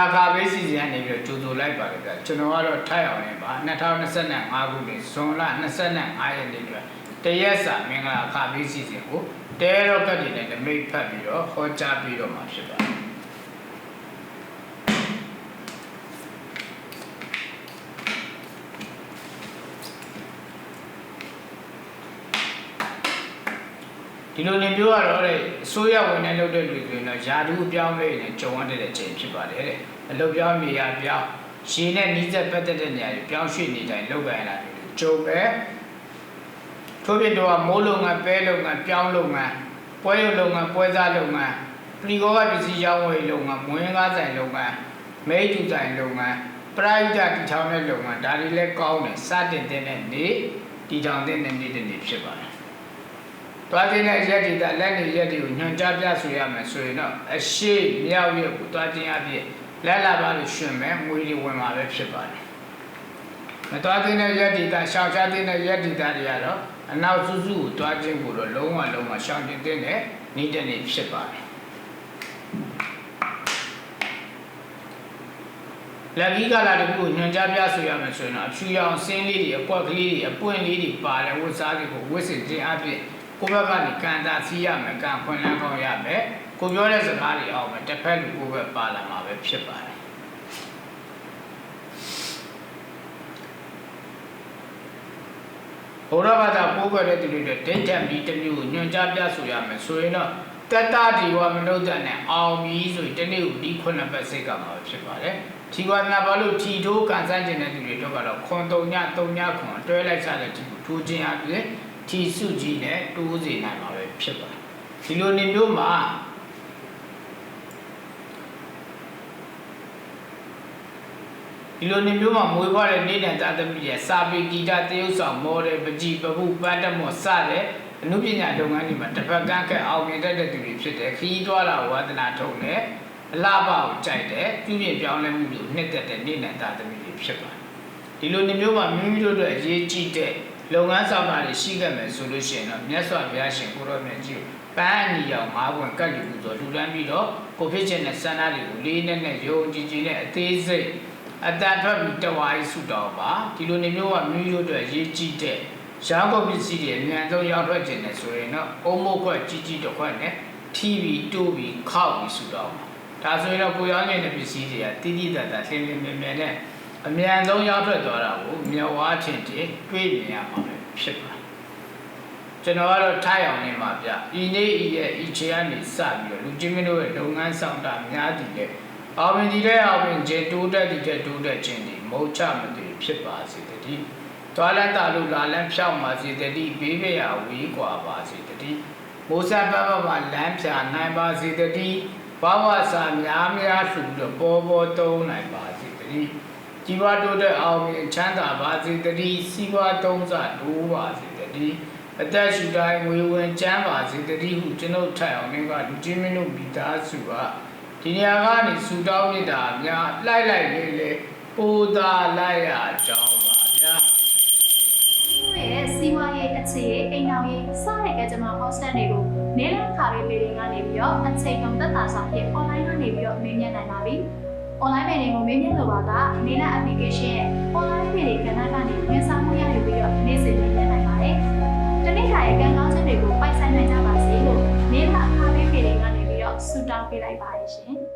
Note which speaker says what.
Speaker 1: လာခါဘေးစီစဉ်ကနေပြီးတော့ကြိုဆိုလိုက်ပါတယ်ဗျကျွန်တော်ကတော့ထိုက်အောင်ရင်ပါ2025ခုနှစ်ဇွန်လ25ရက်နေ့အတွက်တရက်စာမင်္ဂလာခါဘေးစီစဉ်ကိုတဲရော့ကတ်တွေနဲ့နမိတ်ဖတ်ပြီးတော့ဟောကြားပြီးတော့မှာဖြစ်ပါတယ် ဒီလိုနေပြောရတော့တဲ့အစိုးရဝန်ထမ်းလုပ်တဲ့လူတွေဆိုရင်တော့ယာတူအပြောင်းလဲနေကြုံရတဲ့အချိန်ဖြစ်ပါတယ်တဲ့အလုပ်ပြောင်းမြေယာပြောင်းရှင်းနဲ့နီးစပ်ပတ်သက်တဲ့နေရာတွေပြောင်းရွှေ့နေတိုင်းလုပ်ကြရတာတွေကြုံပဲထို့ပြင်တော့မိုးလုပ်ငန်းပဲလုပ်ငန်းပြောင်းလုပ်ငန်းပွဲရုပ်လုပ်ငန်းပွဲစားလုပ်ငန်းပလီကောကပစ္စည်းရောင်းဝယ်လုပ်ငန်းမွေးကားဆိုင်လုပ်ငန်းမဲကျူဆိုင်လုပ်ငန်းပရိုက်တာတီထောင်တဲ့လုပ်ငန်းဒါတွေလည်းကောင်းတယ်စတင်တဲ့နေ့တီထောင်တဲ့နေ့တစ်နေ့ဖြစ်ပါတယ် သွားခြင်းတဲ့ရက်ဒီတာလက်နေရက်တွေကိုညွှန်ကြားပြဆိုရမယ်ဆိုရင်တော့အရှိမြောက်ရက်ကိုသွားခြင်းအဖြစ်လက်လာပါလို့ရှင်မယ်ငွေတွေဝင်มาပဲဖြစ်ပါတယ်မသွားခြင်းတဲ့ရက်ဒီတာရှောင်ရှားခြင်းတဲ့ရက်ဒီတာတွေကတော့အနောက်စုစုကိုသွားခြင်းကိုတော့လုံးဝလုံးဝရှောင်ကျင်တဲ့နေတဲ့နေ့ဖြစ်ပါတယ်လက်ကြီးကလာတခုကိုညွှန်ကြားပြဆိုရမယ်ဆိုရင်တော့အဖြူရောင်ဆင်းလေးတွေအကွက်ကလေးတွေအပွင့်လေးတွေပါတဲ့ဝတ်စားတွေကိုဝတ်ဆင်ခြင်းအဖြစ် ကိုယ့်ဘက်ကနေကန်တာစီးရမယ်ကန်ခွင့်လန်းကောင်းရမယ်ကိုပြောတဲ့စကားတွေအောင်မယ်တစ်ဖက်လူကိုယ့်ဘက်ပါလာမှာပဲဖြစ်ပါတယ်ဘုရားဘာသာပိုးကြတဲ့သူတွေဒိဋ္ဌံပြီးတစ်မျိုးကိုညွှန်ကြားပြဆိုရမယ်ဆိုရင်တော့တတ္တဒီဝမနုဿနဲ့အောင်ပြီးဆိုရင်တနေ့ကိုဒီခုနှစ်ပတ်စိတ်ကမှာပဲဖြစ်ပါတယ်ထီဝနာဘာလို့ထီထိုးကန်ဆန်းကျင်တဲ့သူတွေတော့ကတော့ခွန်တုံညတုံညခွန်တွဲလိုက်စားတဲ့ဒီကိုထိုးခြင်းအပြင် ထီစုကြီးနဲ့တိုးစေနိုင်မှာပဲဖြစ်ပါတယ်ဒီလိုနေမျိုးမှာဒီလိုနေမျိုးမှာမွေးဖွားတဲ့နေတဲ့တာသမီးရဲ့စာပေဂီတသရုပ်ဆောင်မော်ဒယ်ပကြည်ပပုပန်းတမောစတဲ့အမှုပညာလုပ်ငန်းတွေမှာတစ်ဖက်ကန်းခက်အောင်မြင်တတ်တဲ့သူတွေဖြစ်တယ်ခီးတွားလာဝါသနာထုံတယ်အလားပါကိုကြိုက်တယ်ပြုပြင်ပြောင်းလဲမှုကိုနှစ်သက်တဲ့နေတဲ့တာသမီးတွေဖြစ်ပါတယ်ဒီလိုနေမျိုးမှာမိမိတို့အတွက်အရေးကြီးတဲ့ လုပ်ငန်းဆောင်တာတွေရှိခဲ့မယ်ဆိုလို့ရှိရင်တော့မြတ်စွာဘုရားရှင်ကိုရောမြတ်ကြီးကိုပန်းအနီရောင်၅ဘွင်ကတ်လူပူဇော်လှူဒန်းပြီးတော့ကိုဖြစ်ခြင်းနဲ့စန္ဒတွေကိုလေးနဲ့နဲ့ယုံကြည်ကြည်နဲ့အသေးစိတ်အတန်ထွက်ပြီးတဝါးဆုတောင်းပါဒီလိုနေမျိုးကမိမိတို့အတွက်ရေးကြည့်တဲ့ရောင်းကုန်ပစ္စည်းတွေအများဆုံးရောက်ထွက်ခြင်းနဲ့ဆိုရင်တော့အုံမို့ခွက်ကြီးကြီးတစ်ခွက်နဲ့ထီပြီးတိုးပြီးခောက်ပြီးဆုတောင်းပါဒါဆိုရင်တော့ကိုရောင်းနေတဲ့ပစ္စည်းတွေကတိတိတတ်တာလင်းလင်းမြဲမြဲနဲ့ အမြန်ဆုံးရောက်ထွက်သွားတာကိုမျက်ဝါးထင်ထင်တွေးမြင်ရမှာပဲဖြစ်ပါကျွန်တော်ကတော့ထိုက်အောင်နေမှာဗျဤနေ့ဤရဲ့ဤချေကနေစပြီးတော့လူချင်းမင်းတို့ရဲ့လုပ်ငန်းဆောင်တာများတည်တဲ့အောင်မြင်ဒီတဲ့အောင်မြင်ခြေတိုးတက်တည်တဲ့တိုးတက်ခြင်းဒီမုတ်ချမတည်ဖြစ်ပါစေတည်းသွားလက်တာလူလာလန်းဖြောက်ပါစေတည်းဘေးဘေးရဝေးကွာပါစေတည်းမိုးဆက်ပပပလမ်းဖြာနိုင်ပါစေတည်းဘဝစာများများထူတော့ပေါ်ပေါ်တုံးနိုင်ပါစေတည်း ជីវတိုးတဲ့အောင်မြင်ချမ်းသာပါစေတည်းစီးပွားသုံးစတိုးပါစေတည်းအသက်ရှူတိုင်းငွေဝင်ချမ်းပါစေတည်းဟုကျွန်ုပ်ထိုက်အောင်လည်းကလူချင်းမင်းတို့မိသားစုကဒီနေရာကနေဆူတောင်းမြစ်တာများလိုက်လိုက်လေးလေးပိုးသာလိုက်ရကြောင်းပါဗျာ
Speaker 2: ဒီရဲ့စီဝါရေးအခြေရေးအိမ်အောင်ရေးစတဲ့ကကြမှာ hostel တွေကိုနေလခါရေးမေးရင်ကနေပြီးတော့အချိန်ကုန်သက်သာဆောင်ဖြင့် online ကနေပြီးတော့မေးမြန်းနိုင်ပါပြီ။ online meeting ကိုမေးမြန်းလိုပါကနေလ application ရဲ့ online meeting ကဏ္ဍကနေဝန်ဆောင်မှုရယူပြီးတော့နေ့စဉ်မေးမြန်းနိုင်ပါတယ်။တနေ့ခါရဲ့ကံကောင်းချက်တွေကိုပိုက်ဆိုင်နိုင်ကြပါစေလို့နေလအခါရေးမေးရင်ကနေပြီးတော့ဆုတောင်းပေးလိုက်ပါတယ်ရှင်။